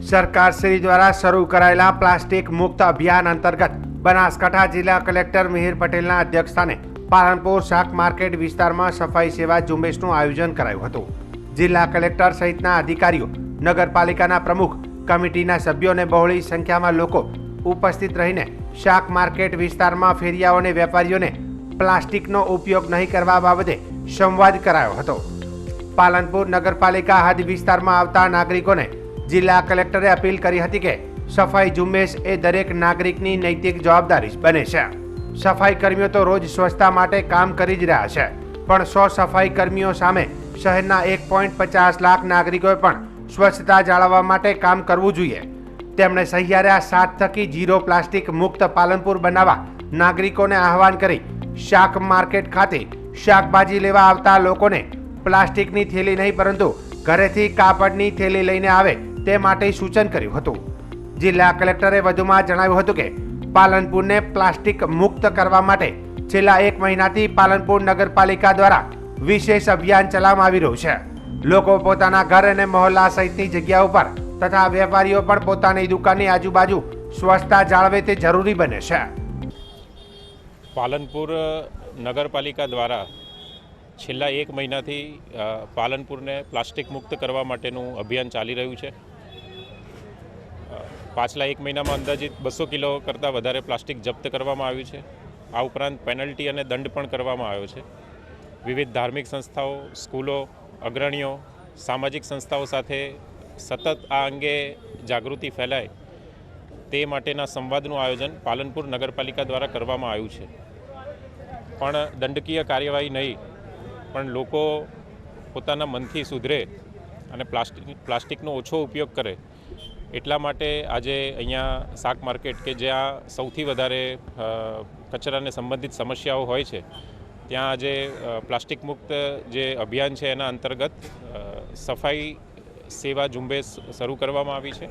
સરકાર શ્રી દ્વારા શરૂ કરાયેલા પ્લાસ્ટિક મુક્ત અભિયાન અંતર્ગત બનાસકાંઠા જિલ્લા કલેક્ટર મિહિર પટેલના અધ્યક્ષસ્થાને પાલનપુર શાક માર્કેટ વિસ્તારમાં સફાઈ સેવા ઝુંબેશનું આયોજન કરાયું હતું. જિલ્લા કલેક્ટર સહિતના અધિકારીઓ, નગરપાલિકાના પ્રમુખ, કમિટીના સભ્યોને બહોળી સંખ્યામાં લોકો ઉપસ્થિત રહીને શાક માર્કેટ વિસ્તારમાં ફેરિયાઓ અને વેપારીઓને પ્લાસ્ટિકનો ઉપયોગ નહીં કરવા બાબતે સંવાદ કરાયો હતો. પાલનપુર નગરપાલિકા હદ વિસ્તારમાં આવતા નાગરિકોને જિલ્લા કલેક્ટરે અપીલ કરી હતી કે સફાઈ ઝુંબેશ એ દરેક નાગરિકની નૈતિક જવાબદારી બને છે. સફાઈ કર્મીઓ તો રોજ સ્વચ્છતા માટે કામ કરી જ રહ્યા છે, પણ સો સફાઈ કર્મીઓ સામે શહેરના એક પોઈન્ટ પચાસ લાખ નાગરિકોએ પણ સ્વચ્છતા જાળવવા માટે કામ કરવું જોઈએ. તેમણે સહિયારે આ સાત થકી જીરો પ્લાસ્ટિક મુક્ત પાલનપુર બનાવવા નાગરિકોને આહવાન કરી શાક માર્કેટ ખાતે શાકભાજી લેવા આવતા લોકોને પ્લાસ્ટિકની થેલી નહીં પરંતુ ઘરેથી કાપડની થેલી લઈને આવે તે માટે સૂચન કર્યું હતું. જિલ્લા કલેક્ટરે વધુમાં જણાવ્યું હતું કે, પાલનપુરને પ્લાસ્ટિક મુક્ત કરવા માટે છેલ્લા એક મહિનાથી પાલનપુર નગરપાલિકા દ્વારા વિશેષ અભિયાન ચલાવવામાં આવી રહ્યું છે. લોકો પોતાના ઘર અને મહોલ્લા સહિતની જગ્યા ઉપર તથા વેપારીઓ પણ પોતાની દુકાનની આજુબાજુ સ્વચ્છતા જાળવે તે જરૂરી બને છે. પાલનપુર નગરપાલિકા દ્વારા છેલ્લા એક મહિનાથી પાલનપુરને પ્લાસ્ટિક મુક્ત કરવા માટેનું અભિયાન ચાલી રહ્યું છે. પાછલા એક મહિનામાં અંદાજિત બસો કિલો કરતાં વધારે પ્લાસ્ટિક જપ્ત કરવામાં આવ્યું છે. આ ઉપરાંત પેનલ્ટી અને દંડ પણ કરવામાં આવ્યો છે. વિવિધ ધાર્મિક સંસ્થાઓ, સ્કૂલો, અગ્રણીઓ, સામાજિક સંસ્થાઓ સાથે સતત આ અંગે જાગૃતિ ફેલાય તે માટેના સંવાદનું આયોજન પાલનપુર નગરપાલિકા દ્વારા કરવામાં આવ્યું છે. પણ દંડકીય કાર્યવાહી નહીં, પણ લોકો પોતાના મનથી સુધરે અને પ્લાસ્ટિક, પ્લાસ્ટિકનો ઓછો ઉપયોગ કરે એટલા માટે આજે અહીંયા શાક માર્કેટ કે જ્યાં સૌથી વધારે કચરાને સંબંધિત સમસ્યાઓ હોય છે, ત્યાં આજે પ્લાસ્ટિક મુક્ત જે અભિયાન છે એના અંતર્ગત સફાઈ સેવા ઝુંબેશ શરૂ કરવામાં આવી છે.